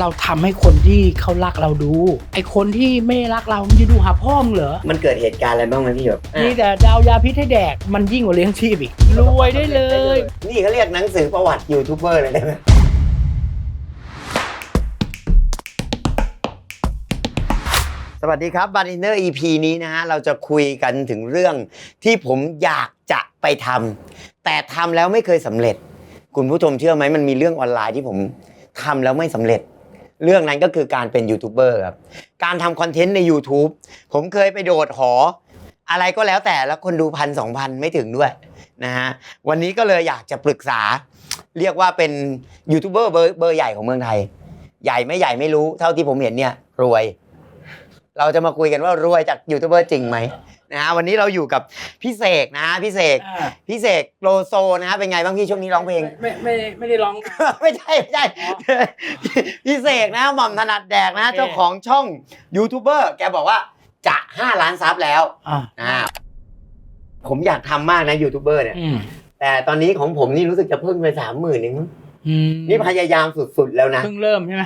เราทำให้คนที่เขารักเราดู ไอคนที่ไม่รักเรามันจะดูหาพ่อมึงเหรอ มันเกิดเหตุการณ์อะไรบ้างไหมพี่หยกมีแต่ดาวยาพิษให้แดกมันยิ่งกว่าเลี้ยงชีพอีก รวยได้เลย นี่เขาเรียกหนังสือประวัติยูทูบเบอร์เลยได้ไหมสวัสดีครับบาร์เนอร์ EP นี้นะฮะ เราจะคุยกันถึงเรื่องที่ผมอยากจะไปทำแต่ทำแล้วไม่เคยสำเร็จ คุณผู้ชมเชื่อไหมมันมีเรื่องออนไลน์ที่ผมทำแล้วไม่สำเร็จ เรื่องนั้นก็คือการเป็นยูทูบเบอร์ครับ การทำคอนเทนต์ใน YouTube ผมเคยไปโดดหอ อะไรก็แล้วแต่แล้วคนดูพันสองพันไม่ถึงด้วยนะฮะวันนี้ก็เลยอยากจะปรึกษา เรียกว่าเป็นยูทูบเบอร์เบอร์เบอร์ใหญ่ของเมืองไทย ใหญ่ไม่ใหญ่ไม่รู้เท่าที่ผมเห็นเนี่ยรวย เราจะมาคุยกันว่ารวยจากยูทูบเบอร์จริงไหม นะฮะวันนี้เราอยู่กับพี่เสกนะฮะพี่เสกพี่เสกโลโซนะฮะเป็นไงบ้างพี่ช่วงนี้ร้องเพลง ไม่ไม่ไม่ได้ร้อง ไม่ใช่ไม่ใช่อ๋อพี่เสกนะหม่อมถนัดแดกนะโอเคเจ้าของช่องยูทูบเบอร์แกบอกว่าจะ 5 ล้านซับแล้วอ่าอ่าผมอยากทำมากนะยูทูบเบอร์เนี่ยอืมแต่ตอนนี้ของผมนี่รู้สึกจะเพิ่งไปสามหมื่นเองมั้งอืมนี่พยายามสุดๆแล้วนะเพิ่งเริ่มใช่ไหม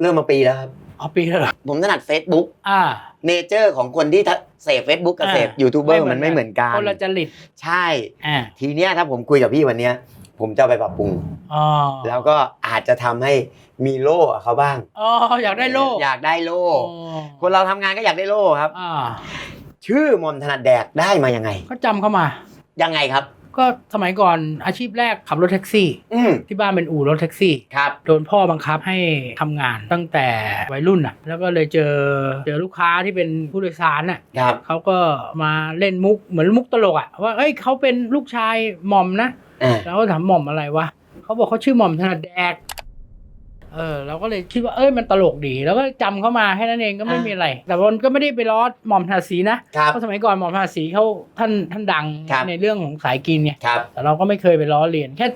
เริ่มมาปีแล้วครับเอาปีแล้วเหรอผมถนัด Facebook อ่าเนเจอร์ของคนที่ เสพ Facebook กับอ่าเสพยูทูบเบอร์มันไม่เหมือนกันคนละจริตใช่อ่าทีเนี้ยถ้าผมคุยกับพี่วันเนี้ย ผมจะเอาไปปรับปรุงอ๋อแล้วก็อาจจะทำให้มีโล่กับเขาบ้างอ๋ออยากได้โล่อยากได้โล่อ๋อคนเราทำงานก็อยากได้โล่ครับอ่าชื่อหมอมถนัดแดกได้มายังไงก็จำเข้ามายังไงครับ ก็สมัยก่อนอาชีพแรกขับรถแท็กซี่ อืมที่บ้านเป็นอู่รถแท็กซี่ ครับ โดนพ่อบังคับให้ทำงานตั้งแต่วัยรุ่นอะ แล้วก็เลยเจอเจอลูกค้าที่เป็นผู้โดยสารอะครับ เขาก็มาเล่นมุกเหมือนมุกตลกอะว่าเอ้ยเขาเป็นลูกชายหม่อมนะ อ่า แล้วก็ถามหม่อมอะไรวะเขาบอกเขาชื่อหม่อมถนัดแดก เออเราก็เลยคิดว่าเอ้ยมันตลกดี แล้วก็จำเข้ามาแค่นั้นเองก็ไม่มีอะไร แต่มันก็ไม่ได้ไปล้อหม่อมถนัดสีนะ ครับ เพราะสมัยก่อนหม่อมถนัดสีเขาท่านท่านดังครับ ในเรื่องของสายกินไงครับ แต่เราก็ไม่เคยไปล้อเลียนแค่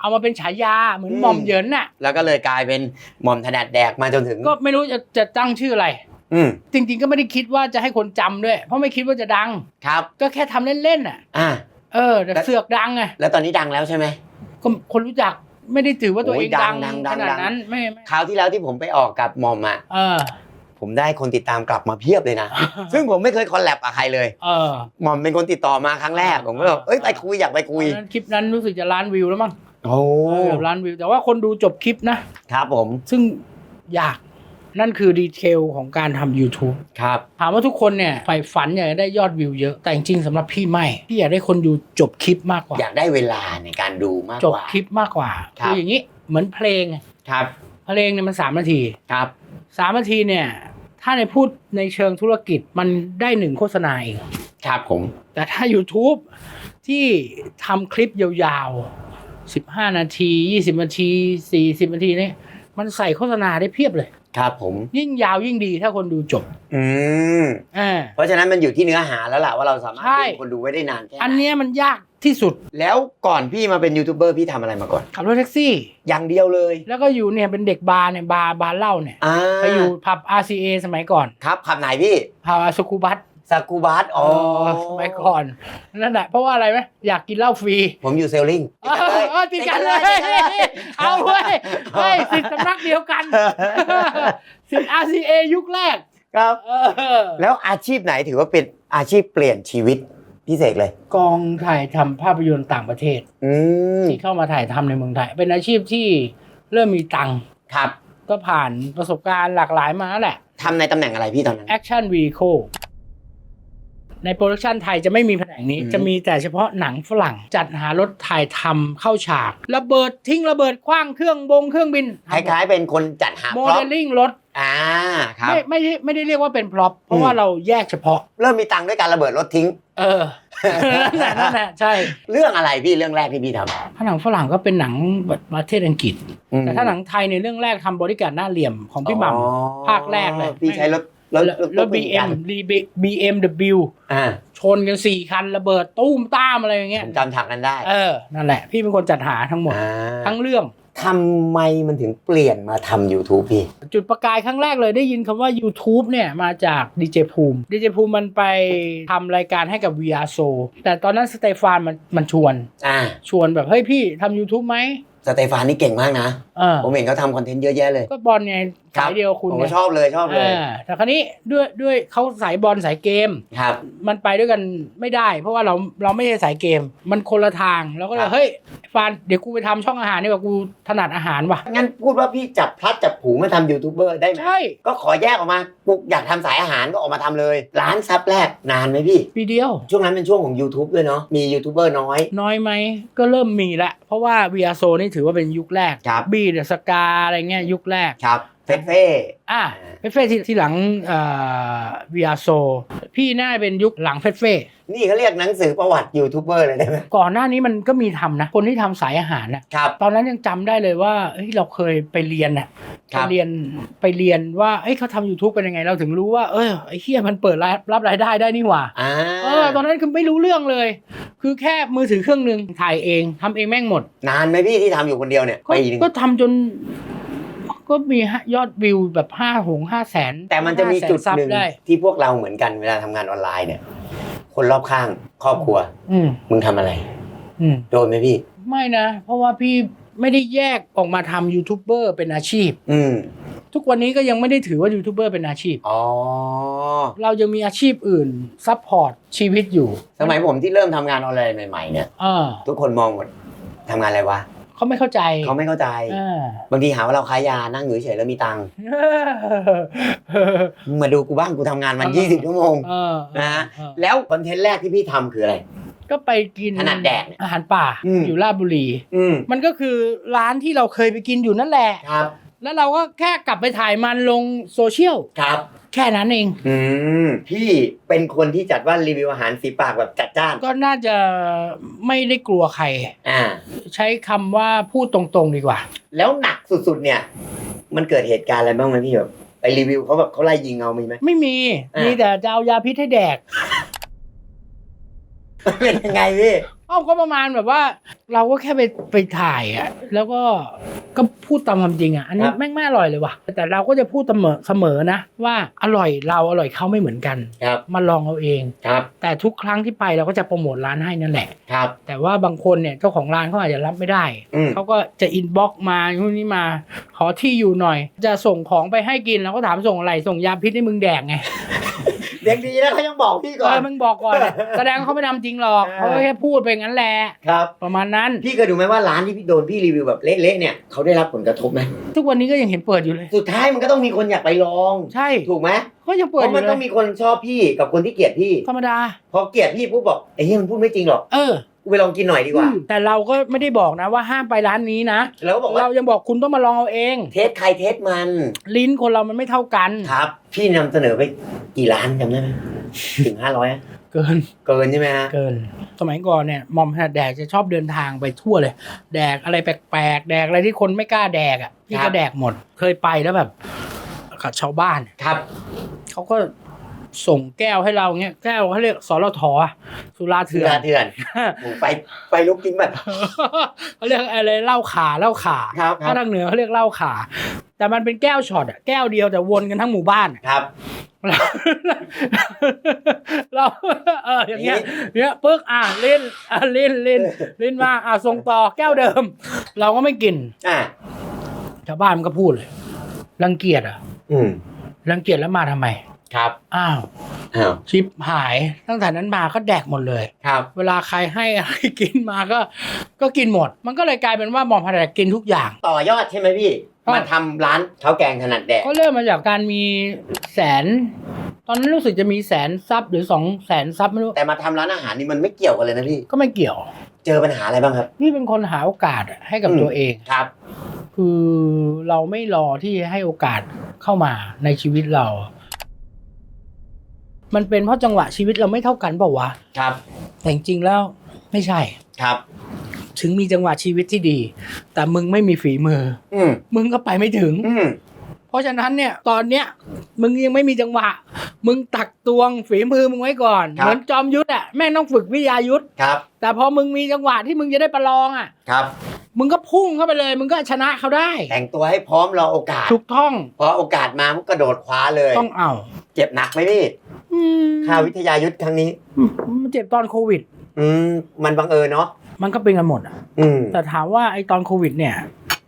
เอามาเป็นฉายาเหมือนอืม หม่อมเหยินน่ะ แล้วก็เลยกลายเป็นหมอมถนัดแดกมาจนถึงก็ไม่รู้จะจะตั้งชื่ออะไร อืมจริง ๆ ก็ไม่ได้คิดว่าจะให้คนจำด้วย เพราะไม่คิดว่าจะดัง ครับก็แค่ทำเล่นๆน่ะ อ่า เออแต่เสือกดังไงแล้วตอนนี้ดังแล้วใช่ไหม ก็คนรู้จัก ไม่ได้ถือว่าตัวเองโอ้ยดัดังงดังดัขงนาดดัง นั้นไม่ไม่คราวที่แล้วที่ผมไปออกกับหมอมอะเออ ผมได้คนติดตามกลับมาเพียบเลยนะ ซึ่งผมไม่เคยคอลแลบกับใครเลยเออ หมอมเป็นคนติดต่อมาครั้งแรก ผมก็แบบเอ้ยไปคุยอยากไปคุย ตอนนั้นคลิปนั้นรู้สึกจะล้านวิวแล้วมั้งโอ้เกือบล้านวิวแต่ว่าคนดูจบคลิปนะ ครับผม ซึ่งยาก นั่นคือดีเทลของการทำ YouTube ครับ ถามว่าทุกคนเนี่ยใฝ่ฝันอยากจะได้ยอดวิวเยอะ แต่จริงๆสำหรับพี่ไม่ พี่อยากได้คนดูจบคลิปมากกว่า อยากได้เวลาในการดูมากจกบว่า คลิปมากกว่าครับ คืออย่างนี้เหมือนเพลงครับเพลงเนี่ยมันสามนาทีครับสามนาทีเนี่ยถ้าในพูดในเชิงธุรกิจมันได้หนึ่งโฆษณาเอง ครับผมแต่ถ้า YouTube ที่ทำคลิปยาวๆ 15 นาที 20 นาที 40 นาทีเนี่ยมันใส่โฆษณาได้เพียบเลย ครับผมยิ่งยาวยิ่งดีถ้าคนดูจบอืมอ่า เพราะฉะนั้นมันอยู่ที่เนื้อหาแล้วล่ะว่าเราสามารถใช่ ดึงคนดูไว้ได้นานแค่ไหนอันเนี้ยมันยากที่สุดแล้วก่อนพี่มาเป็นยูทูบเบอร์พี่ทำอะไรมาก่อน ขับรถแท็กซี่ อย่างเดียวเลยแล้วก็อยู่เนี่ยเป็นเด็กบาร์เนี่ยบาร์บาร์เหล้าเนี่ยอ่าไปอยู่ผับ RCA สมัยก่อนครับขับไหนพี่ผับสกูบั สสกูบัสอ๋อสมัยก่อนนั่นแหละเพราะว่าอะไรไหมอยากกินเหล้าฟรีผมอยู่เซลลิงเออเออติดกันเลยติดกันเลย เอาเว้ยเฮ้ยสิทธิ์สำนักเดียวกันสิทธิ์ RCA ยุคแรกครับเออแล้วอาชีพไหนถือว่าเป็นอาชีพเปลี่ยนชีวิตพี่เสกเลย กองถ่ายทำภาพยนตร์ต่างประเทศอืมที่เข้ามาถ่ายทำในเมืองไทย เป็นอาชีพที่เริ่มมีตังค์ครับ ก็ผ่านประสบการณ์หลากหลายมาแล้วแหละทำในตำแหน่งอะไรพี่ตอนนั้นแอคชั่นวีโค ในโปรดักชันไทยจะไม่มีแผนกนี้อืมจะมีแต่เฉพาะหนังฝรั่ง จัดหารถถ่ายทำเข้าฉาก ระเบิดทิ้งระเบิดคว้างเครื่องบงเครื่องบินคล้ายๆ เป็นคนจัดหาโมพร็อเดพลลิ่งรถอ่าครับไม่ไม่ได้ไม่ได้เรียกว่าเป็นพร็อพเพอืราะมว่าเราแยกเฉพาะ เริ่มมีตังค์ด้วยการระเบิดรถทิ้ง เออนั่นแหละนั่นแหละใช่ เรื่องอะไรพี่เรื่องแรกที่พี่ทถ้าหนังฝรั่งก็เป็นหนังประเทศอังกฤษำอืมแต่ถ้าหนังไทยในเรื่องแรกทำบริการหน้าเหลี่ยมของพี่หม่อ๋อภาคแรกเลยพี่ใช้รถ รถำแล้วบีเอ็มบีเอ็มดับบิวอ่าชนกันสี่คันระเบิดตุ้มต้ามอะไรอย่างเงี้ผยมจำฉากนั้นได้ เออนั่นแหละ พี่เป็นคนจัดหาทั้งหมดอ่าทั้งเรื่องทำไมมันถึงเปลี่ยนมาทำ YouTube พี่ จุดประกายครั้งแรกเลยได้ยินคำว่า YouTube เนี่ย มาจากดีเจภูมิดีเจภูมิมันไปทำรายการให้กับ VR s o แต่ตอนนั้นสเตฟานมันมันชวนอ่าชวนแบบ เฮ้ยพี่ทำ YouTube ไหม สเตฟานนี่เก่งมากนะ เออผมเห็นเขาทำคอนเทนต์เยอะแยะเลย ก็บอลไงสายเดียวคุณผมไงก็ชอบเลยชอบเลยอ่าแต่คราวนี้ด้วยด้วยเขาสายบอลสายเกม ครับ มันไปด้วยกันไม่ได้ เพราะว่าเราเราไม่ใช่สายเกม มันคนละทางเราก็เลครัยบ เฮ้ยฟานเดี๋ยวกูไปทำช่องอาหารนี่ว่ากูถนัดอาหารว่ะงั้นพูดว่าพี่จับพลัดจับผลูมาทำยูทูบเบอร์ได้ไหมใช่ก็ขอแยกออกมาปุ๊กอยากทำสายอาหารก็ออกมาทำเลย ร้านซับแรกนานไหมพี่ ปีเดียว ช่วงนั้นเป็นช่วงของ YouTube ด้วยเนาะมียูทูบเบอร์น้อย น้อยไหมก็เริ่มมีละเพราะว่าวีอาโซนี่ถือว่าเป็นยุคแรกครับ บีเดอะสกาอะไรเงี้ยยุคแรก ครับ เฟเฟ่อะเฟสเฟ่ที่ที่หลังวีอาโซพี่น่าจะเป็นยุคหลังเฟสเฟ่นี่เขาเรียกหนังสือประวัติยูทูบเบอร์เลยได้ไหมก่อนหน้านี้มันก็มีทำนะ คนที่ทำสายอาหารนะครับ ตอนนั้นยังจำได้เลยว่าเฮ้ยเราเคยไปเรียนน่ะครั ไปบเรียนไปเรียนว่าเอ้ยเขาทำ YouTube เป็นยังไงเราถึงรู้ว่า เออไอ้เฮียมันเปิดรายรับรายได้ได้นี่หว่าอ่าเออตอนนั้นคือไม่รู้เรื่องเลย คือแค่มือถือเครื่องหนึ่งถ่ายเองทำเองแม่งหมด นานไหมพี่ที่ทำอยู่คนเดียวเนี่ยก็ปีหนึงก็ทำจนก็มียอดวิวแบบห้าหงห้าแสน แต่มันจะมีจุดซับหนึ่งได้ที่พวกเราเหมือนกันเวลาทำงานออนไลน์เนี่ย คนรอบข้างครอบครัว อืมมึงทำอะไรอืมโดนไหมพี่ ไม่นะ เพราะว่าพี่ ไม่ได้แยกออกมาทำยูทูบเบอร์เป็นอาชีพ อืมทุกวันนี้ก็ยังไม่ได้ถือว่ายูทูบเบอร์เป็นอาชีพ อ๋อ เรายังมีอาชีพอื่นซัพพอร์ตชีวิตอยู่สมัยผมที่เริ่มทำงานออนไลน์ใหม่ ๆ เนี่ย เออทุกคนมองหมดทำงานอะไรวะเขาไม่เข้าใจเขาไม่เข้าใจ เออบางทีหาว่าเราขายยานั่งอยู่เฉยๆแล้วมีตังค์มึงมาดูกูบ้างกูทำงานมัน 20 ชั่วโมง เออนะฮะ เออแล้วคอนเทนต์แรกที่พี่ทำคืออะไร ก็ไปกินถนัดแดกเนี่ยอาหารป่าอืม อยู่ราชบุรี อืมมันก็คือร้านที่เราเคยไปกินอยู่นั่นแหละ ครับแล้วเราก็แค่กลับไปถ่ายมันลงโซเชียลครับ แค่นั้นเอง อืมพี่เป็นคนที่จัดว่ารีวิวอาหารสีปากแบบจัดจ้าน ก็น่าจะไม่ได้กลัวใคร อ่า ใช้คำว่าพูดตรงๆดีกว่า แล้วหนักสุดๆเนี่ย มันเกิดเหตุการณ์อะไรบ้างไหมพี่แบบไปรีวิวเขาแบบเขาไล่ยิงเอามีไหม ไม่มี อ่ามี มีแต่จะเอายาพิษให้แดก เป็นยังไงพี่เอ้าก็ประมาณแบบว่า เราก็แค่ไปไปถ่ายอะแล้วก็ก็พูดตามความจริงอะอันนี้ครับแม่งไม่อร่อยเลยว่ะแต่เราก็จะพูดเสมอเสมอนะ ว่าอร่อยเราอร่อยเขาไม่เหมือนกัน ครับมาลองเอาเอง ครับแต่ทุกครั้งที่ไปเราก็จะโปรโมทร้านให้นั่นแหละ ครับ แต่ว่าบางคนเนี่ยเจ้าของร้านเขาอาจจะรับไม่ได้ อืม เขาก็จะอินบ็อกมานู่นนี่มา ขอที่อยู่หน่อย จะส่งของไปให้กินเราก็ถามส่งอะไรส่งยาพิษให้มึงแดกไง เด็กดีนะเขายังบอกพี่ก่เออนอมึงบอกก่อนแสดงว่าเขาไม่ทำจริงหรอกเออเขาก็แค่พูดไปงั้นแหละครับ ประมาณนั้น พี่เคยดูไหมว่าร้านที่พี่โดนพี่รีวิวแบบเละๆเนี่ยเขาได้รับผลกระทบไหมทุกวันนี้ก็ยังเห็นเปิดอยู่เลย สุดท้ายมันก็ต้องมีคนอยากไปลอง ใช่ถูกไหมก็ยังเพเปิดอราะมัยู่นเลต้องยมีคนชอบพี่กับคนที่เกลียดพี่ธรรมดา พอเกลียดพี่ปุ๊บบอกไอ้เหี้ยมันพูดไม่จริงหรอก เออ กูไปลองกินหน่อยดีกว่าอืมแต่เราก็ไม่ได้บอกนะว่าห้ามไปร้านนี้นะ แล้วก็บอกว่า เรายังบอกคุณต้องมาลองเอาเอง เทสใครเทสมัน ลิ้นคนเรามันไม่เท่ากัน ครับ พี่นำเสนอไปกี่ล้านจำได้ไหมถึงห้าร้อยเกินเกินใช่ไหมฮะเกิน สมัยก่อนเนี่ยหมอมถนัดแดกจะชอบเดินทางไปทั่วเลย แดกอะไรแปลกๆ แดกอะไรที่คนไม่กล้าแดกอะพี่ก็แดกหมด เคยไปแล้วแบบกับชาวบ้าน ครับ เขาก็ ส่งแก้วให้เราเงี้ยแก้วเขาเรียกสรทอะสุราเถื่เถื่ออนนเถื่อนโอ้ไปไปลุกกินแบบเขาเรียกอะไรเหล้าขาเหล้าขาครับครับถ้าทางเหนือเขาเรียกเหล้าขา แต่มันเป็นแก้วช็อตอะแก้วเดียวแต่วนกันทั้งหมู่บ้านอะครับเราเราเอออย่างเงี้ยเนี้ยปึ๊กอะเล่นอะเล่นเล่นเล่นมาอะส่งต่อแก้วเดิม เราก็ไม่กินอ่าชาวบ้านมันก็พูดเลยรังเกียจอะ อืมรังเกียจแล้วมาทำไม ครับอ้าวอ้าวชิปหายตั้งแต่นั้นมาก็แดกหมดเลย ครับ เวลาใครให้อะไรกินมาก็ ก็กินหมด มันก็เลยกลายเป็นว่าหมอมพันแดกกินทุกอย่าง ต่อยอดใช่ไหมพี่ ครับ มาทำร้านข้าวแกงถนัดแดกก็เริ่มมาจากการมีแสน ตอนนั้นรู้สึกจะมีแสนซับหรือสองแสนซับไม่รู้แต่มาทำร้านอาหารนี่มันไม่เกี่ยวกันเลยนะพี่ ก็ไม่เกี่ยวเจอปัญหาอะไรบ้างครับ พี่เป็นคนหาโอกาสให้กับอืม ตัวเอง ครับ คือเราไม่รอที่ให้โอกาสเข้ามาในชีวิตเรา มันเป็นเพราะจังหวะชีวิตเราไม่เท่ากันเปล่าวะครับแต่จริงๆแล้วไม่ใช่ ครับ ถึงมีจังหวะชีวิตที่ดี แต่มึงไม่มีฝีมือ อืมมึงก็ไปไม่ถึง อืมเพราะฉะนั้นเนี่ยตอนเนี้ยมึงยังไม่มีจังหวะ มึงตักตวงฝีมือมึงไว้ก่อนครับเหมือนจอมยุทธอะแม่งต้องฝึกวิทยายุทธครับ แต่พอมึงมีจังหวะที่มึงจะได้ประลองอะครับ มึงก็พุ่งเข้าไปเลย มึงก็ชนะเขาได้ แต่งตัวให้พร้อมรอโอกาสถูกต้องพอโอกาสมามันกระโดดคว้าเลย ต้องเอาเจ็บหนักไหมพี่อืมค่าวิทยายุทธครั้งนี้ มันเจ็บตอนโควิด อืมมันบังเอิญเนาะมันก็เป็นกันหมดอะอืมแต่ถามว่าไอตอนโควิดเนี่ย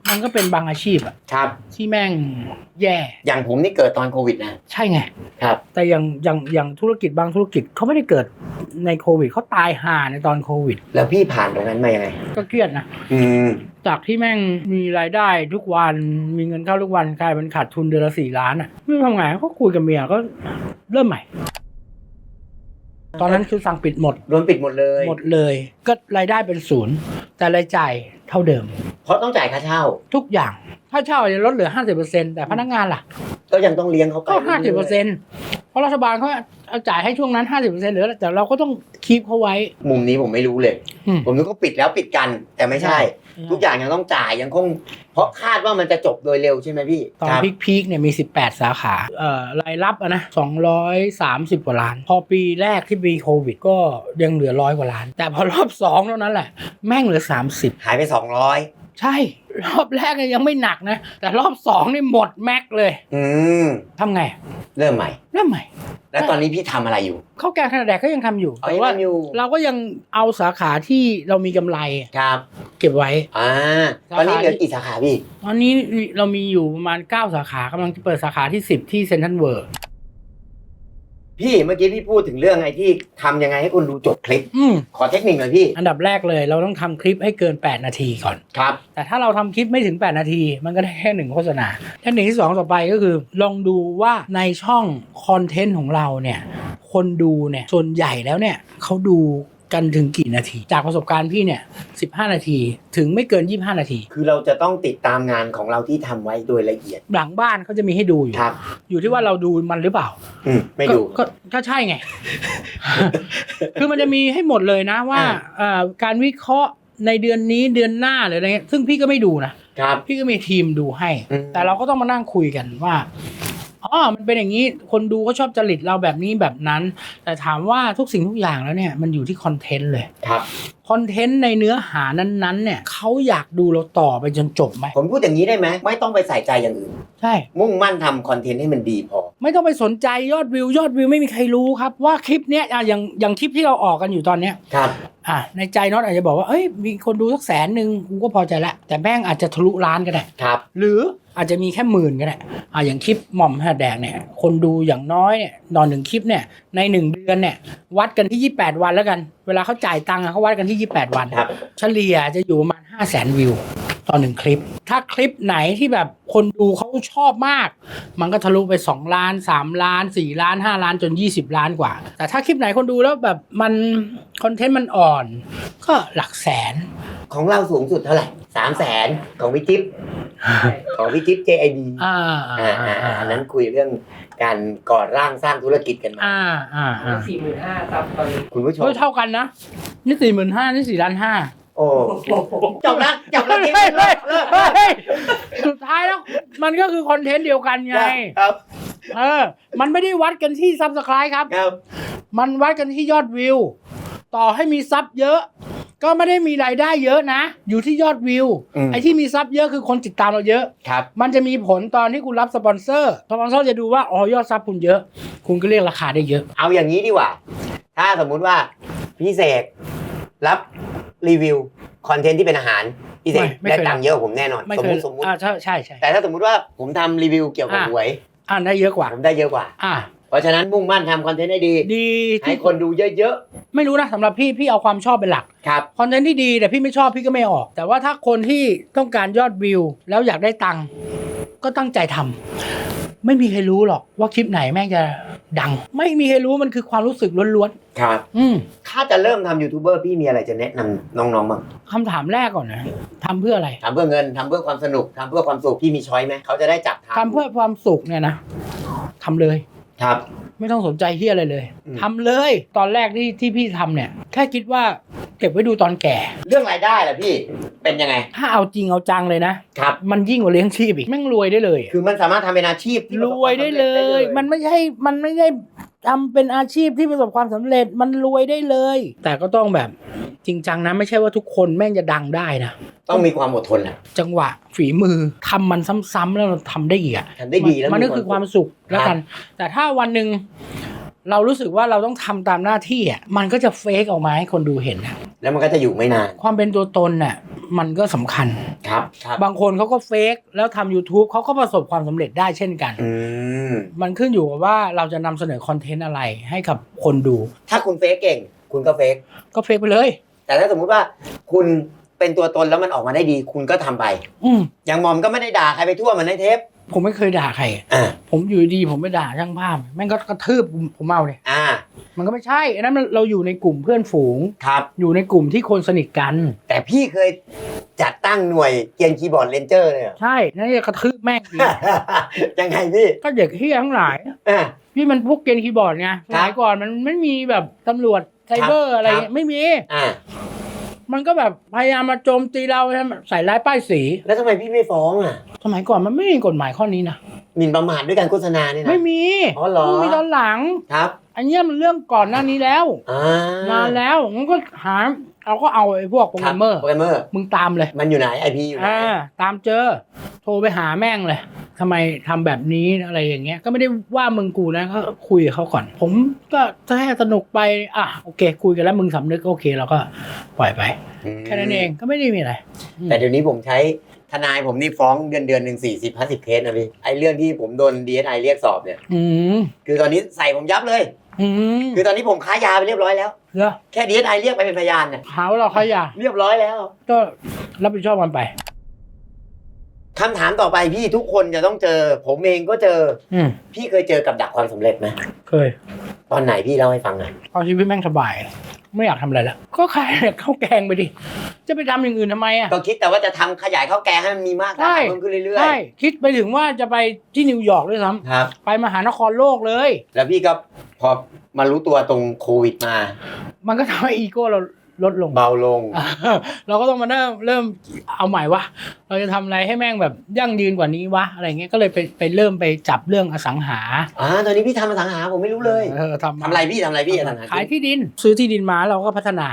มันก็เป็นบางอาชีพอะครับ ที่แม่งแย่ อย่างผมนี่เกิดตอนโควิดนะ ใช่ไง ครับ แต่อย่างอย่างอย่างธุรกิจบางธุรกิจเขาไม่ได้เกิดในโควิดเขาตายห่าในตอนโควิด แล้วพี่ผ่านตรงนั้นมายังไง ก็เครียดนะ อืม จากที่แม่งมีรายได้ทุกวันมีเงินเข้าทุกวันกลายเป็นขาดทุนเดือนละสี่ล้านอะไม่รู้ทำไงก็คุยกับเมียก็เริ่มใหม่ ตอนนั้นคือสั่งปิดหมด โดนปิดหมดเลย หมดเลย ก็รายได้เป็นศูนย์ แต่รายจ่ายเท่าเดิม เพราะต้องจ่ายค่าเช่า ทุกอย่างถ้าเช่าอาจจะลดเหลือห้าสิบเปอร์เซ็นแต่พนักงานล่ะ ก็ยังต้องเลี้ยงเขาไปก็ห้าสิบเปอร์เซ็นเพราะรัฐบาลเขาเอาจ่ายให้ช่วงนั้นห้าสิบเปอร์เซ็นเหลือแต่เราก็ต้องคีบเขาไว้มุมนี้ผมไม่รู้เลย อืม ผมนึกว่าปิดแล้วปิดกันแต่ไม่ใช่ ทุกอย่างยังต้องจ่ายยังคง เพราะคาดว่ามันจะจบโดยเร็วใช่ไหมพี่ตอนครับพีคพีคๆเนี่ยมี 18 สาขาเอ่อรายรับอะนะ230 กว่าล้าน พอปีแรกที่มีโควิด ก็ยังเหลือร้อยกว่าล้าน แต่พอรอบสองเท่านั้นแหละ แม่งเหลือ 30 หายไปสองร้อยใช่ รอบแรกเนี่ยยังไม่หนักนะ แต่รอบสองนี่หมดแม็กเลยอืมทำไงเริ่มใหม่ เริ่มใหม่ แล้วตอนนี้พี่ทำอะไรอยู่ข้าวแกงขนาดแดกก็ยังทำอยู่เอาแต่ยังว่าทำอยู่เราก็ยังเอาสาขาที่เรามีกำไรครับเก็บไว้ อ่าตอนนี้เหลือกี่สาขาพี่ตอนนี้เรามีอยู่ประมาณ 9 สาขากำลังจะเปิดสาขาที่ 10 ที่เซนทรัลเวิร์ พี่เมื่อกี้พี่พูดถึงเรื่องไอ้ที่ทำยังไงให้คนดูจบคลิป อืมขอเทคนิคหน่อยพี่อันดับแรกเลย เราต้องทำคลิปให้เกิน 8 นาทีก่อน ครับ แต่ถ้าเราทำคลิปไม่ถึง 8 นาที มันก็ได้แค่หนึ่งโฆษณาเทคนิคที่ 2 ต่อไปก็คือ ลองดูว่าในช่องคอนเทนต์ของเราเนี่ย คนดูเนี่ยส่วนใหญ่แล้วเนี่ยเขาดู กันถึงกี่นาที จากประสบการณ์พี่เนี่ย15 นาทีถึงไม่เกิน 25 นาที คือเราจะต้องติดตามงานของเราที่ทำไว้โดยละเอียดหลังบ้านเขาจะมีให้ดูอยู่ ครับ อยู่ที่ว่าเราดูมันหรือเปล่าอืมไม่ดู ก็ก็ก็ใช่ไง คือมันจะมีให้หมดเลยนะว่าอ่า เอ่อการวิเคราะห์ในเดือนนี้เดือนหน้าหรืออะไรเงี้ยซึ่งพี่ก็ไม่ดูนะครับ พี่ก็มีทีมดูให้ อืม แต่เราก็ต้องมานั่งคุยกันว่า อ๋อมันเป็นอย่างนี้คนดูก็ชอบจริตเราแบบนี้แบบนั้น แต่ถามว่าทุกสิ่งทุกอย่างแล้วเนี่ยมันอยู่ที่คอนเทนต์เลยครับคอนเทนต์ในเนื้อหานั้นๆเนี่ยเขาอยากดูเราต่อไปจนจบไหมผมพูดอย่างนี้ได้ไหมไม่ต้องไปใส่ใจอย่างอื่นใช่ มุ่งมั่นทำคอนเทนต์ให้มันดีพอ ไม่ต้องไปสนใจยอดวิวยอดวิวไม่มีใครรู้ครับ ว่าคลิปเนี้ยอะอย่างอย่างคลิปที่เราออกกันอยู่ตอนเนี้ยครับอะในใจน็อตอาจจะบอกว่าเอ้ยมีคนดูสักแสนหนึ่งกูก็พอใจละแต่แม่งอาจจะทะลุล้านก็ได้ครับ หรือ อาจจะมีแค่หมื่นก็ได้อะอย่างคลิปหม่อมหาแดงเนี่ย คนดูอย่างน้อยเนี่ยนอนหนึ่งคลิปเนี่ยในหนึ่งเดือนเนี่ย วัดกันที่ 28 วันแล้วกัน เวลาเขาจ่ายตังค์อะเขาวัดกันที่ 28 วันครับเฉลี่ยจะอยู่ประมาณ5 0 0แสนวิว ต่อหนึ่งคลิป ถ้าคลิปไหนที่แบบคนดูเขาชอบมาก มันก็ทะลุไป 2 ล้าน 3 ล้าน 4 ล้าน 5 ล้านจน 20 ล้านกว่า แต่ถ้าคลิปไหนคนดูแล้วแบบมันคอนเทนต์มันอ่อน ก็หลักแสน ของเราสูงสุดเท่าไหร่สามแสนของพี่จิ๊บของพี่จิ๊บ JID อ่าอ่าอ่าอ่าอันนั้นคุยเรื่องการก่อร่างสร้างธุรกิจกันมาอ่าอ่าอ่าสี่หมื่นห้าครับตอนนี้คุณผู้ชมเฮ้ยเท่ากันนะนี่สี่หมื่นห้านี่สี่ล้านห้า โอ้จบแล้วจบแล้วจิ๊บเฮ้ยเลิเฮ้ยกเลิกเฮ้ยสุดท้ายแล้ว มันก็คือคอนเทนต์เดียวกันไง ครับ เออ มันไม่ได้วัดกันที่ซับสไคร b ์ครับ ครับ มันวัดกันที่ยอดวิว ต่อให้มีซับเยอะ ก็ไม่ได้มีรายได้เยอะนะ อยู่ที่ยอดวิวอืมไอ้ที่มีซับเยอะคือคนติดตามเราเยอะ ครับ มันจะมีผลตอนที่คุณรับสปอนเซอร์ สปอนเซอร์จะดูว่าอ๋อยอดซับคุณเยอะ คุณก็เรียกราคาได้เยอะ เอาอย่างนี้ดีกว่า ถ้าสมมุติว่าพี่เสกรับ รีวิวคอนเทนต์ที่เป็นอาหารพี่เสกไม่ไม่ได้เคยตังค์เยอะกว่าผมแน่นอน ไม่สมเคมยติสมมติ อ่าใช่ใช่ใช่แต่ถ้าสมมุติว่าผมทำรีวิวเกี่ยวกับอะหวย อ่าได้เยอะกว่า ผมได้เยอะกว่า อ่า เพราะฉะนั้นมุ่งมั่นทำคอนเทนต์ให้ดี ดีให้ที่คนดูเยอะไม่รู้นะสำหรับพี่พี่เอาความชอบเป็นหลัก ๆ ครับ คอนเทนต์ที่ดีแต่พี่ไม่ชอบพี่ก็ไม่ออก แต่ว่าถ้าคนที่ต้องการยอดวิว แล้วอยากได้ตังค์ก็ตั้งใจทำ ไม่มีใครรู้หรอกว่าคลิปไหนแม่งจะดัง ไม่มีใครรู้มันคือความรู้สึกล้วนครับๆอืมถ้าจะเริ่มทำยูทูบเบอร์พี่มีอะไรจะแนะนำน้องๆบ้างคำถามแรกก่อนนะทำเพื่ออะไรทำเพื่อเงินทำเพื่อความสนุกทำเพื่อความสุขพี่มีช้อยไหมเขาจะได้จับทำทำเพื่อความสุขเนี่ยนะทำเลย ครับ ไม่ต้องสนใจเฮียอะไรเลย อืม ทำเลย ตอนแรกที่ที่พี่ทำเนี่ย แค่คิดว่าเก็บไว้ดูตอนแก่ เรื่องรายได้ล่ะพี่เป็นยังไงถ้าเอาจริงเอาจังเลยนะ ครับ มันยิ่งกว่าเลี้ยงชีพอีกแม่งรวยได้เลยอะคือมันสามารถทำเป็นอาชีพที่รวยได้เลยมันไม่ใช่ มันไม่ได้ ทำเป็นอาชีพที่ประสบความสำเร็จมันรวยได้เลย แต่ก็ต้องแบบจริงจังนะไม่ใช่ว่าทุกคนแม่งจะดังได้นะ ต้องมีความอดทนแหละ จังหวะฝีมือทำมันซ้ำๆแล้วเราทำได้อีกอะทำได้ดีแล้วมันก็คือความสุขแล้วกัน แต่ถ้าวันหนึ่งเรารู้สึกว่าเราต้องทำตามหน้าที่อะมันก็จะเฟกออกมาให้คนดูเห็นนะแล้วมันก็จะอยู่ไม่นาน ความเป็นตัวตนน่ะมันก็สำคัญ ครับครับบางคนเขาก็เฟกแล้วทำ YouTube เขาก็ประสบความสำเร็จได้เช่นกัน อืมมันขึ้นอยู่กับว่าเราจะนำเสนอคอนเทนต์อะไรให้กับคนดู ถ้าคุณเฟกเก่ง คุณก็เฟกก็เฟกไปเลย แต่ถ้าสมมุติว่าคุณเป็นตัวตนแล้วมันออกมาได้ดี คุณก็ทำไป อืมอย่างหมอมก็ไม่ได้ด่าใครไปทั่วเหมือนในเทป ผมไม่เคยด่าใคร อ่าผมอยู่ดีๆผมไปด่าช่างภาพแม่งก็กระทืบผมผมเอาเลยอ่ามันก็ไม่ใช่อันนั้นมันเราอยู่ในกลุ่มเพื่อนฝูง ครับ อยู่ในกลุ่มที่คนสนิทกัน แต่พี่เคยจัดตั้งหน่วยเกียนคีย์บอร์ดเลนเจอร์เลยเหรอ ใช่นั่นจะกระทืบแม่งอีก ยังไงพี่ก็เด็กเฮียทั้งหลาย อ่า พี่มันพวกเกณฑ์คีย์บอร์ดไงสมัยก่อนมันไม่มีแบบตำรวจไซเบอร์อะไรครับ เงี้ยไม่มี อ่า มันก็แบบพยายามมาโจมตีเราใส่ร้ายป้ายสี แล้วทำไมพี่ไม่ฟ้องอะ สมัยก่อนมันไม่มีกฎหมายข้อนี้นะหมิ่นประมาทด้วยการโฆษณาเนี่ยนะ ไม่มีอ๋อเหรอมันมีตอนหลัง ครับอันเนี้ยมันเรื่องก่อนหน้านี้แล้วอ่านานแล้วมันก็หาเราก็เอาไอ้พวกโปรแกรมเมอร์โปรแกรมเมอร์ มึงตามเลยมันอยู่ไหนไอพีอยู่ไหนอ่าตามเจอ โทรไปหาแม่งเลยทำไมทำแบบนี้อะไรอย่างเงี้ย ก็ไม่ได้ว่ามึงกูนะก็คุยกับเขาก่อน ผมก็แค่สนุกไปอะโอเค คุยกันแล้วมึงสำนึกโอเคเราก็ปล่อยไปมแค่นั้นเองก็ไม่ได้มีอะไร แต่เดี๋ยวนี้ผมใช้ ทนายผมนี่ฟ้องเดือนเดือนหนึ่งสี่สิบห้าสิบเคสนะพี่ไอเรื่องที่ผมโดนดีเอสไอเรียกสอบเนี่ยอืมคือตอนนี้ใส่ผมยับเลย อืมคือตอนนี้ผมค้ายาไปเรียบร้อยแล้ว เหรอแค่ดีเอสไอเรียกไปเป็นพยานเนี่ยหาว่าเราขยะเรียบร้อยแล้วก็รับผิดชอบกันไป คำถามต่อไปพี่ทุกคนจะต้องเจอ ผมเองก็เจอ อืมพี่เคยเจอกับดักความสำเร็จไหมเคย ตอนไหนพี่เล่าให้ฟังหน่อยเอาชีวิตแม่งสบาย ไม่อยากทำอะไรแล้วก็ขายข้าวแกงไปดิ จะไปทำอย่างอื่นทำไมอะ ก็คิดแต่ว่าจะทำขยายข้าวแกงให้มันมีมากใช่ เพิ่มขึ้นเรื่อยใช่คิดไปถึงว่าจะไปที่นิวยอร์กด้วยซ้ๆครับำไปมหานครโลกเลย แล้วพี่ก็พอมารู้ตัวตรงโควิดมา มันก็ทำให้อีโก้เรา ลดลงเบาลงอ่าเราก็ต้องมาเริ่มเริ่มเอาใหม่วะเราจะทำอะไรให้แม่งแบบยั่งยืนกว่านี้วะอะไรเงี้ยก็เลยไปไปเริ่มไปจับเรื่องอสังหาอ่าตอนนี้พี่ทำอสังหาผมไม่รู้เลยเออทำทำอะไรพี่ทำอะไรพี่อสังหาขายที่ดิน ซื้อที่ดินมาเราก็พัฒนา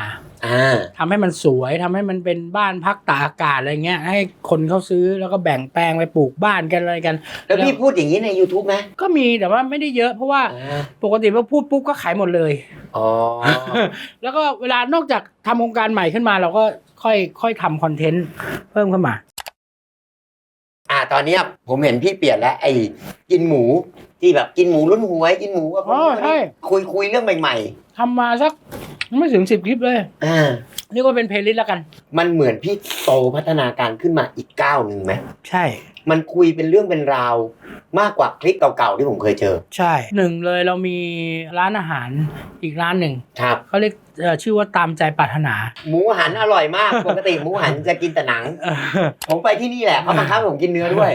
อ่าทำให้มันสวยทำให้มันเป็นบ้านพักตากอากาศอะไรเงี้ย ให้คนเขาซื้อแล้วก็แบ่งแปลงไปปลูกบ้านกันอะไรกัน แล้วพี่พูดอย่างนี้ใน YouTube ไหมก็มีแต่ว่าไม่ได้เยอะเพราะว่าอ่าปกติพอพูดปุ๊บก็ขายหมดเลยอ๋อแล้วก็เวลานอกจากทำโครงการใหม่ขึ้นมาเราก็ค่อยค่อยทำคอนเทนต์เพิ่มขึ้นมาอ่าตอนเนี้ยผมเห็นพี่เปลี่ยนแล้วไอ้กินหมูที่แบบกินหมูลุ้นหวยกินหมูกับคนอ๋อใช่คุยคุยเรื่องใหม่ ทำมาสักไม่ถึงสิบคลิปเลย อ่าเรียกว่าเป็นเพลย์ลิสต์แล้วกัน มันเหมือนพี่โตพัฒนาการขึ้นมาอีกก้าวหนึ่งไหมใช่ มันคุยเป็นเรื่องเป็นราว มากกว่าคลิปเก่าๆที่ผมเคยเจอ ใช่หนึ่งเลยเรามีร้านอาหารอีกร้านหนึ่งครับเขาเรียกเอ่อชื่อว่าตามใจปรารถนา หมูหันอร่อยมาก ปกติหมูหันจะกินแต่หนังเออผมไปที่นี่แหละเขาบังคับให้ผมกินเนื้อด้วย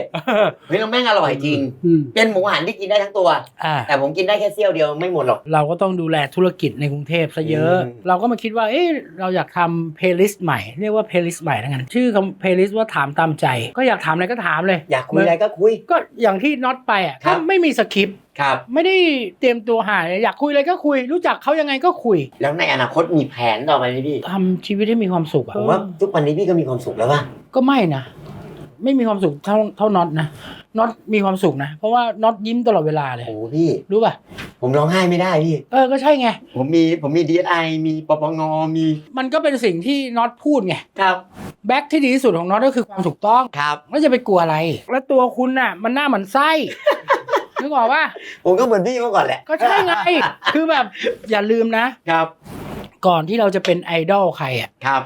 เฮ้ยแล้วแม่งอร่อยจริง อืมเป็นหมูหันที่กินได้ทั้งตัว อ่า แต่ผมกินได้แค่เสี้ยวเดียวไม่หมดหรอก เราก็ต้องดูแลธุรกิจในกรุงเทพซะเยอะ อืม เราก็มาคิดว่า เอ๊ะเราอยากทำเพลย์ลิสต์ใหม่เรียกว่าเพลย์ลิสต์ใหม่แล้วกันชื่อเพลย์ลิสต์ว่าถามตามใจ ก็อยากถามอะไรก็ถามเลย อยากคุยอะไรก็คุย ก็อย่างที่น็อตไปอะครัก็บ ไม่มีสคริปต์ครับ ไม่ได้เตรียมตัวหาเลยอยากคุยอะไรก็คุย รู้จักเขายังไงก็คุยแล้วในอนาคตมีแผนต่อไปไหมพี่ ทำชีวิตให้มีความสุขอะผมว่าทุกวันนี้พี่ก็มีความสุขแล้วป่ะ ก็ไม่นะ ไม่มีความสุขเท่าเท่าน็อตนะน็อตมีความสุขนะ เพราะว่าน็อตยิ้มตลอดเวลาเลย โอ้โหพี่ รู้ป่ะ ผมร้องไห้ไม่ได้พี่ เออก็ใช่ไง ผมมีผมมีดีไอมีปปงมีมันก็เป็นสิ่งที่น็อตพูดไงครับแบ็คที่ดีที่สุดของน็อตก็คือความถูกต้องครับ ไม่จะไปกลัวอะไร แล้วตัวคุณน่ะ มันหน้าเหมือนไส้ นึกออกว่า ผมก็เหมือนพี่เมื่อก่อนแหละก็ใช่ไง คือแบบอย่าลืมนะ ครับ ก่อนที่เราจะเป็นไอดอลใครอะครับ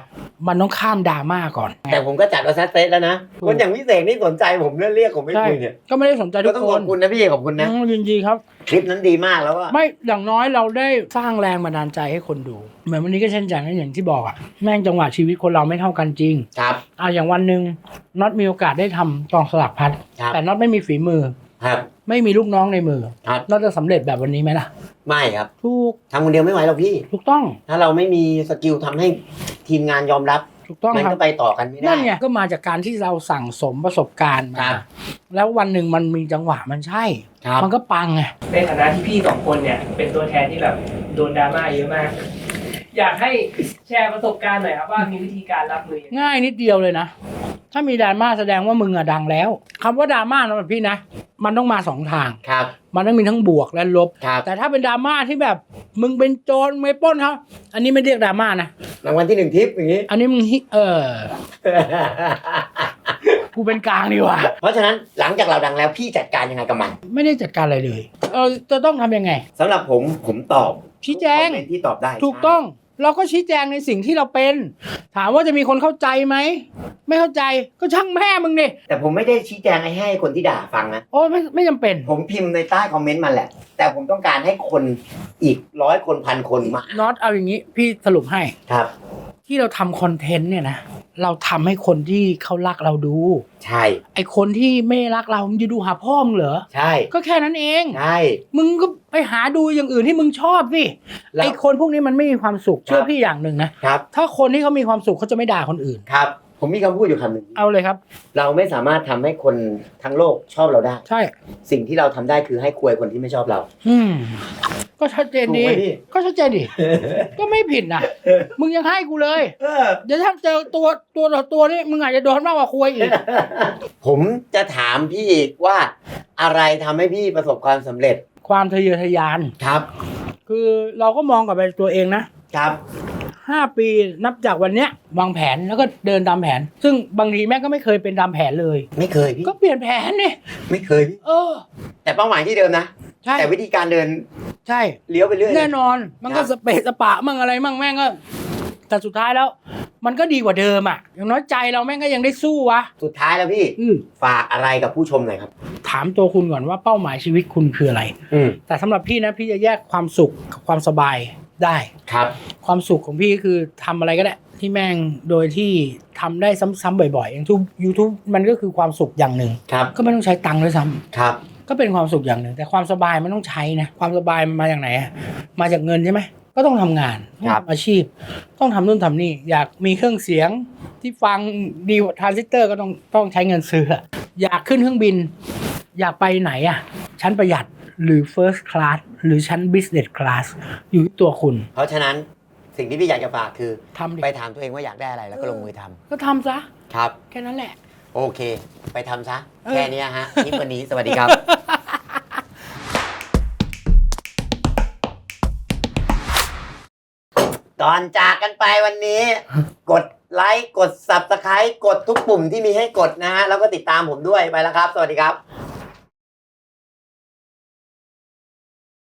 มันต้องข้ามดราม่าก่อน แต่ผมก็จัดว่าซัดเซตแล้วนะถูกคนอย่างพี่เสกนี่สนใจผมเรียกผมไม่ใช่คุยเนี่ยก็ไม่ได้สนใจทุก็กต้องคขอนบคุณนะพี่ขอบคุณนะอืมยินดีครับ คลิปนั้นดีมากแล้วว่าไม่อย่างน้อยเราได้สร้างแรงบันดาลใจให้คนดู เหมือนวันนี้ก็เช่นกันนะอย่างที่บอกอะแม่งจังหวะชีวิตคนเราไม่เท่ากันจริงครับอะอย่างวันหนึ่งน็อตมีโอกาสได้ทำกองสลักพัดครับแต่น็อตไม่มีฝีมือ ครับ ไม่มีลูกน้องในมือครับน็อตจะสำเร็จแบบวันนี้ไหมล่ะไม่ครับถูกทำคนเดียวไม่ไหวหรอกพี่ ถูกต้องถ้าเราไม่มีสกิลทำให้ทีมงานยอมรับ ถูกต้องมันครัก็บไปต่อกันไม่ได้ นั่นไงก็มาจากการที่เราสั่งสมประสบการณ์ครัมาบ แล้ววันหนึ่งมันมีจังหวะมันใช่ ครับ มันก็ปังไงในฐานะที่พี่สองคนเนี่ยเป็นตัวแทนที่แบบโดนดราม่าเยอะมาก อยากให้แชร์ประสบการณ์หน่อยครับว่ามีวิธีการรับมือยังไงง่ายนิดเดียวเลยนะ ถ้ามีดราม่าแสดงว่ามึงอะดังแล้วคำว่าดราม่าสำหรับพี่นะ มันต้องมาสองทาง ครับ มันต้องมีทั้งบวกและลบ ครับ แต่ถ้าเป็นดราม่าที่แบบ มึงเป็นโจรมึงไปปล้นเขาอันนี้ไม่เรียกดราม่านะ รางวัลที่หนึ่งทิปอย่างนี้ อันนี้มึงฮิเออ กูเป็นกลางดีกว่า เพราะฉะนั้นหลังจากเราดังแล้วพี่จัดการยังไงกับมันไม่ได้จัดการอะไรเลยเออจะต้องทำยังไง สำหรับผมผมตอบชี้แจงทุกคอมเมนต์ที่ตอบได้ถูกต้อง เราก็ชี้แจงในสิ่งที่เราเป็น ถามว่าจะมีคนเข้าใจไหม ไม่เข้าใจก็ช่างแม่มึงดิแต่ผมไม่ได้ชี้แจงให้ให้คนที่ด่าฟังนะ โอ้ไม่ไม่จำเป็นผมพิมพ์ในใต้คอมเมนต์มันแหละ แต่ผมต้องการให้คนอีกร้อยคนพันคนมาน็อตเอาอย่างนี้ พี่สรุปให้ ครับ ที่เราทำคอนเทนต์เนี่ยนะเราทำให้คนที่เขารักเราดู ใช่ ไอคนที่ไม่รักเรามึงจะดูหาพ่อมึงเหรอ ใช่ก็แค่นั้นเอง ใช่ มึงก็ไปหาดูอย่างอื่นที่มึงชอบสิแล้วไอคนพวกนี้มันไม่มีความสุขเชื่คอรับพี่อย่างหนึ่งนะครับ ถ้าคนที่เขามีความสุขเขาจะไม่ด่าคนอื่น ครับ ผมมีคำพูดอยู่คำหนึ่งเอาเลยครับ เราไม่สามารถทำให้คนทั้งโลกชอบเราได้ ใช่ สิ่งที่เราทำได้คือให้ควยคนที่ไม่ชอบเรา อืม ก็ชัดเจนดี ถูกไหมพี่ ก็ชัดเจนดี ก็ไม่ผิดนะมึงยังให้กูเลยเออ เดี๋ยวถ้าเจอตัวตัวต่อตัวนี่มึงอาจจะโดนมากกว่าคุยอีก ผมจะถามพี่อีกว่า อะไรทำให้พี่ประสบความสำเร็จความทะเยอทะยาน ครับ คือเราก็มองกลับไปตัวเองนะ ครับ ห้าปีนับจากวันเนี้ยวางแผนแล้วก็เดินตามแผน ซึ่งบางทีแม่งก็ไม่เคยเป็นตามแผนเลย ไม่เคยพี่ก็เปลี่ยนแผนนี่ไม่เคยพี่เออ แต่เป้าหมายที่เดิมนะ ใช่ แต่วิธีการเดินใช่ เลี้ยวไปเรื่อย แน่นอนมันก็ครับ สเปะสปะมั่งอะไรมั่งแม่งก็ แต่สุดท้ายแล้ว มันก็ดีกว่าเดิมอะ อย่างน้อยใจเราแม่งก็ยังได้สู้วะสุดท้ายแล้วพี่อือฝากอะไรกับผู้ชมหน่อยครับ ถามตัวคุณก่อนว่าเป้าหมายชีวิตคุณคืออะไร อืมแต่สำหรับพี่นะพี่จะแยกความสุขกับความสบาย ได้ครับ ความสุขของพี่คือทำอะไรก็ได้ ที่แม่งโดยที่ทำได้ซ้ำๆบ่อยๆอย่างทุก YouTube มันก็คือความสุขอย่างหนึ่งครับก็ไม่ต้องใช้ตังค์ด้วยซ้ำครับ ก็เป็นความสุขอย่างหนึ่ง แต่ความสบายมันต้องใช้นะความสบายมันมาจากไหนอะมาจากเงินใช่ไหมก็ต้องทำงานต้องครับทำอาชีพ ต้องทำนู่นทำนี่ อยากมีเครื่องเสียงที่ฟังดีกว่าทรานซิสเตอร์ก็ต้องต้องใช้เงินซื้ออะอยากขึ้นเครื่องบิน อยากไปไหนอะชั้นประหยัด หรือ first class หรือชั้น business class อยู่ที่ตัวคุณ เพราะฉะนั้นสิ่งที่พี่อยากจะฝากคือทำดิ ไปถามตัวเองว่าอยากได้อะไรแล้วก็ลงมือทำก็ทำซะ ครับ แค่นั้นแหละ โอเค ไปทำซะ เออ แค่เนี้ยฮะคลิปวันนี้สวัสดีครับก่อนจากกันไปวันนี้ กดไลค์กด subscribe กดทุกปุ่มที่มีให้กดนะฮะ แล้วก็ติดตามผมด้วยไปแล้วครับ สวัสดีครับ